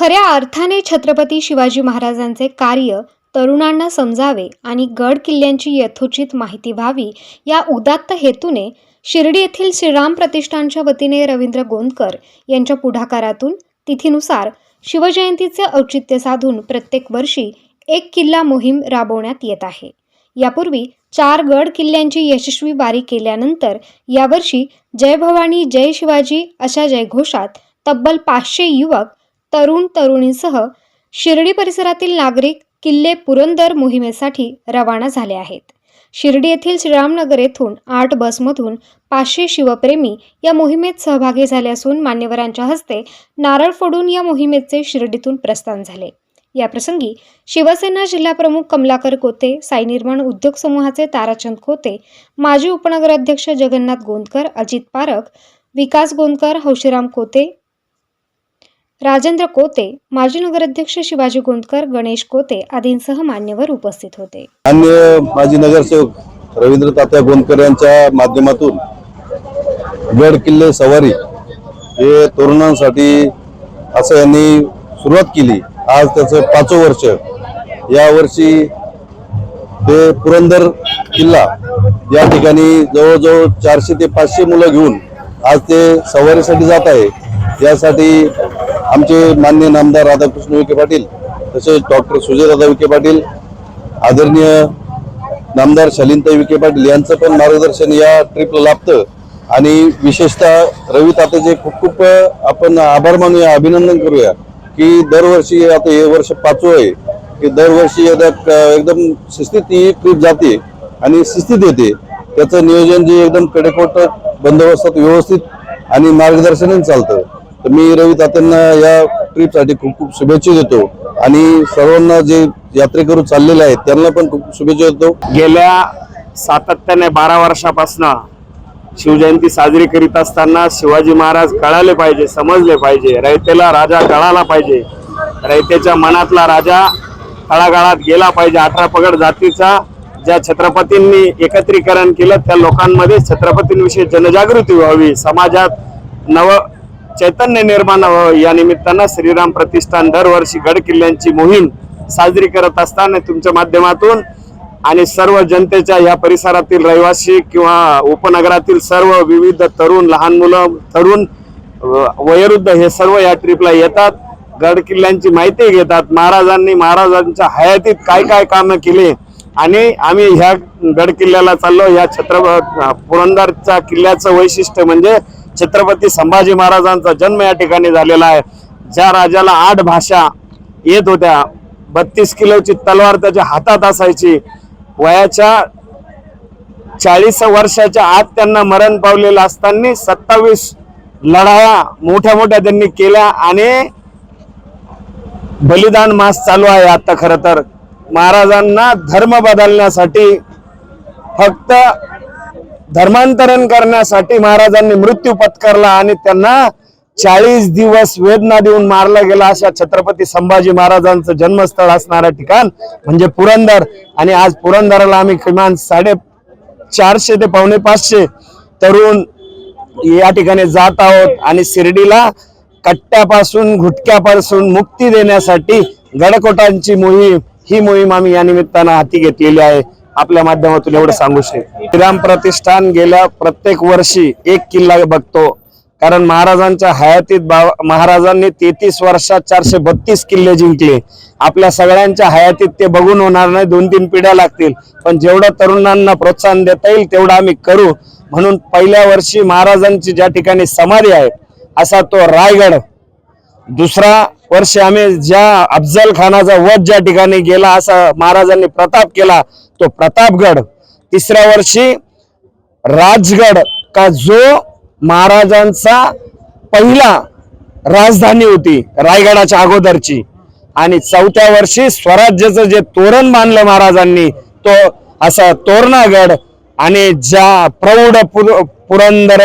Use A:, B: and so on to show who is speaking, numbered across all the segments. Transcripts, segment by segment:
A: खऱ्या अर्थाने छत्रपती शिवाजी महाराजांचे कार्य तरुणांना समजावे आणि गड किल्ल्यांची यथोचित माहिती व्हावी या उदात्त हेतूने शिर्डी येथील श्रीराम प्रतिष्ठानच्या वतीने रवींद्र गोंदकर यांच्या पुढाकारातून तिथीनुसार शिवजयंतीचे औचित्य साधून प्रत्येक वर्षी एक किल्ला मोहीम राबवण्यात येत आहे. यापूर्वी चार गड किल्ल्यांची यशस्वी वारी केल्यानंतर यावर्षी जय भवानी जय शिवाजी अशा जयघोषात तब्बल पाचशे युवक तरुण तरुणींसह शिर्डी परिसरातील नागरिक किल्ले पुरंदर मोहिमेसाठी रवाना झाले आहेत. शिर्डी येथील श्रीरामनगर येथून आठ बसमधून पाचशे शिवप्रेमी या मोहिमेत सहभागी झाले असून मान्यवरांच्या हस्ते नारळ फोडून या मोहिमेचे शिर्डीतून प्रस्थान झाले. याप्रसंगी शिवसेना जिल्हाप्रमुख कमलाकर कोते साई निर्माण उद्योग समूहाचे ताराचंद कोते माजी उपनगराध्यक्ष जगन्नाथ गोंदकर अजित पारख विकास गोंदकर हौशीराम कोते राजेंद्र कोते माजी नगराध्यक्ष शिवाजी गोंदकर गणेश कोते आदींसह मान्यवर उपस्थित होते.
B: अन्य माजी नगरसेवक रवींद्र तात्या गोंदकर यांच्या माध्यमातून गड किल्ले सवारी हे तरुणांसाठी असं यांनी सुरुवात केली. आज त्याचं पाचवं वर्ष. या वर्षी ते पुरंदर किल्ला या ठिकाणी जवळजवळ चारशे ते पाचशे मुलं घेऊन आज ते सवारीसाठी जात आहे. यासाठी आमचे मान्य नामदार राधाकृष्ण विखे पाटील तसेच डॉक्टर सुजयदादा विखे पाटील आदरणीय नामदार शालिनताई विखे पाटील यांचं पण मार्गदर्शन या ट्रिपला लाभतं. आणि विशेषतः रवी तात्याचे खूप खूप आपण आभार मानूया अभिनंदन करूया की दरवर्षी आता हे वर्ष पाचवं आहे की दरवर्षी एकदम शिस्तीत ही ट्रिप जाते आणि शिस्तीत येते. त्याचं नियोजन जे एकदम कडेकोट बंदोबस्तात व्यवस्थित आणि मार्गदर्शनही चालतं. तर मी रवी तात्यांना या ट्रिपसाठी खूप खूप शुभेच्छा देतो. आणि सर्वांना जे यात्रेकरू चाललेले आहेत त्यांना पण खूप शुभेच्छा देतो.
C: गेल्या सातत्याने बारा वर्षापासून शिवजयंती साजरी करीत असताना शिवाजी महाराज कळाले पाहिजे समजले पाहिजे. रयतेला राजा कळाला पाहिजे. रयतेच्या मनातला राजा तळागाळात गेला पाहिजे. अठरा पगड जातीचा ज्या छत्रपतींनी एकत्रीकरण केलं त्या लोकांमध्ये छत्रपतींविषयी जनजागृती व्हावी. समाजात नव चैतन्य निर्माण व्हावं या निमित्तानं श्रीराम प्रतिष्ठान दरवर्षी गड किल्ल्यांची मोहीम साजरी करत असताना तुमच्या माध्यमातून आणि सर्व जनतेच्या या परिसरातील रहिवासी किंवा उपनगरातील सर्व विविध तरुण लहान मुलं तरुण वयोवृद्ध हे सर्व या ट्रिपला येतात. गड किल्ल्यांची माहिती घेतात. महाराजांनी महाराजांच्या हयातीत काय काय कामं केले? आणि आम्ही ह्या गड किल्ल्याला चाललो. या छत्रप पुरंदरच्या किल्ल्याचं वैशिष्ट्य म्हणजे छत्रपती संभाजी महाराजांचा जन्म या ठिकाणी झालेला आहे. ज्या राजाला आठ भाषा येत होत्या बत्तीस किलोची तलवार त्याच्या हातात असायची. वयाच्या चाळीस वर्षाच्या आत त्यांना मरण पावलेलं असताना सत्तावीस लढाया मोठ्या मोठ्या त्यांनी केल्या आणि बलिदान मास चालू आहे आता खर तर. महाराजांना धर्म बदलण्यासाठी फक्त धर्मांतरण करण्यासाठी महाराजांनी मृत्यू पत्करला आणि त्यांना चाळीस दिवस वेदना देऊन मारला गेला अशा छत्रपती संभाजी महाराजांचं जन्मस्थळ असणारं ठिकाण म्हणजे पुरंदर. आणि आज पुरंदराला आम्ही किमान साडे चारशे ते पावणे पाचशे तरुण या ठिकाणी जात आहोत आणि शिर्डीला कट्ट्यापासून घुटक्यापासून मुक्ती देण्यासाठी गडकोटांची मोहीम ही मोहीम आम्ही या निमित्तानं हाती घेतलेली आहे. आपल्या माध्यमातून एवढं सांगू शकतो श्रीराम प्रतिष्ठान गेल्या प्रत्येक वर्षी एक किल्ला बघतो. कारण महाराजांच्या हयातीत महाराजांनी तेहतीस वर्षात चारशे बत्तीस किल्ले जिंकले. आपल्या सगळ्यांच्या हयातीत ते बघून होणार नाही दोन तीन पिढ्या लागतील. पण जेवढं तरुणांना प्रोत्साहन देता येईल तेवढं आम्ही करू. म्हणून पहिल्या वर्षी महाराजांची ज्या ठिकाणी समाधी आहे असा तो रायगड. दुसरा वर्ष आम्ही ज्या अफजल खानाचा वध ज्या ठिकाणी गेला असा महाराजांनी प्रताप केला तो प्रतापगड. तिसऱ्या वर्षी राजगड का जो महाराजांचा पहिला राजधानी होती रायगडाच्या अगोदरची. आणि चौथ्या वर्षी स्वराज्याचं जे तोरण बांधलं महाराजांनी तो असा तोरणागड आणि ज्या प्रौढ पुर- पुरंदर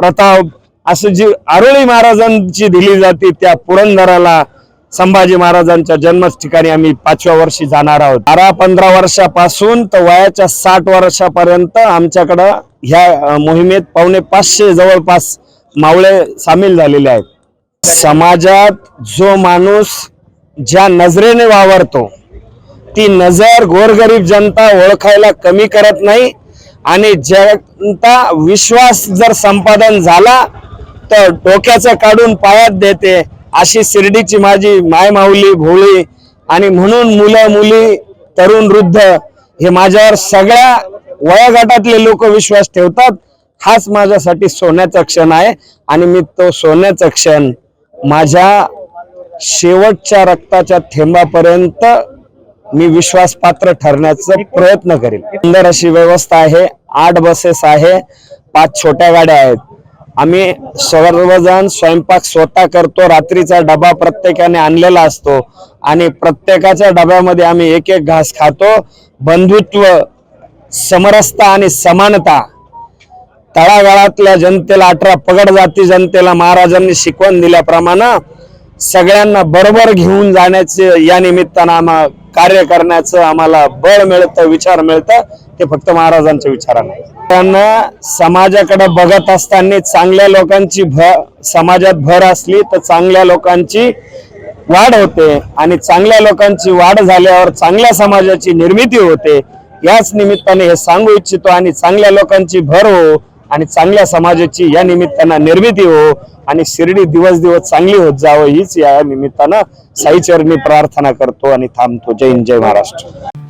C: प्रताप असं जी आरोळी महाराजांची दिली जाते त्या पुरंदराला संभाजी महाराजांच्या जन्मच ठिकाणी आम्ही पाचव्या वर्षी जाणार आहोत. बारा पंधरा वर्षापासून तर वयाच्या साठ वर्षापर्यंत आमच्याकडं ह्या मोहिमेत पावणे पाचशे जवळपास मावळे सामील झालेले आहेत. समाजात जो माणूस ज्या नजरेने वावरतो ती नजर गोरगरीब जनता ओळखायला कमी करत नाही आणि जनता विश्वास जर संपादन झाला तर डोक्याचं काढून पायात देते अशी शिर्डीची माझी मायमाऊली भोळी. आणि म्हणून मुलं मुली तरुण वृद्ध हे माझ्यावर सगळ्या वयोगटातले लोक विश्वास ठेवतात हाच माझ्यासाठी सोन्याचा क्षण आहे. आणि मी तो सोन्याचा क्षण माझ्या शेवटच्या रक्ताच्या थेंबापर्यंत मी विश्वासपात्र ठरण्याचा प्रयत्न करेल सुंदर अशी व्यवस्था आहे आठ बसेस आहे पाच छोट्या गाड्या आहेत. आम्ही सर्वजण स्वयंपाक स्वतः करतो रात्रीचा डबा प्रत्येकाने आणलेला असतो आणि प्रत्येकाच्या डब्यामध्ये आम्ही एक एक घास खातो. बंधुत्व समरसता आणि समानता. तळागाळातल्या जनतेला अठरा पगड जाती जनतेला महाराजांनी शिकवण दिल्याप्रमाणे सगळ्यांना बरोबर घेऊन जाण्याचे या निमित्तानं आम्हा कार्य करण्याचं आम्हाला बळ मिळतं विचार मिळतं. ते फक्त महाराजांच्या विचारानं. त्यांना समाजाकडे बघत असताना चांगल्या लोकांची भ समाजात भर असली तर चांगल्या लोकांची वाढ होते आणि चांगल्या लोकांची वाढ झाल्यावर चांगल्या समाजाची निर्मिती होते. याच निमित्ताने हे सांगू इच्छितो आणि चांगल्या लोकांची भर हो आणि चांगल्या समाजाची या निमित्तानं निर्मिती हो आणि शिर्डी दिवस दिवस चांगली होत जावं हीच या निमित्तानं साईचरणी प्रार्थना करतो आणि थांबतो. जय हिंद जय महाराष्ट्र.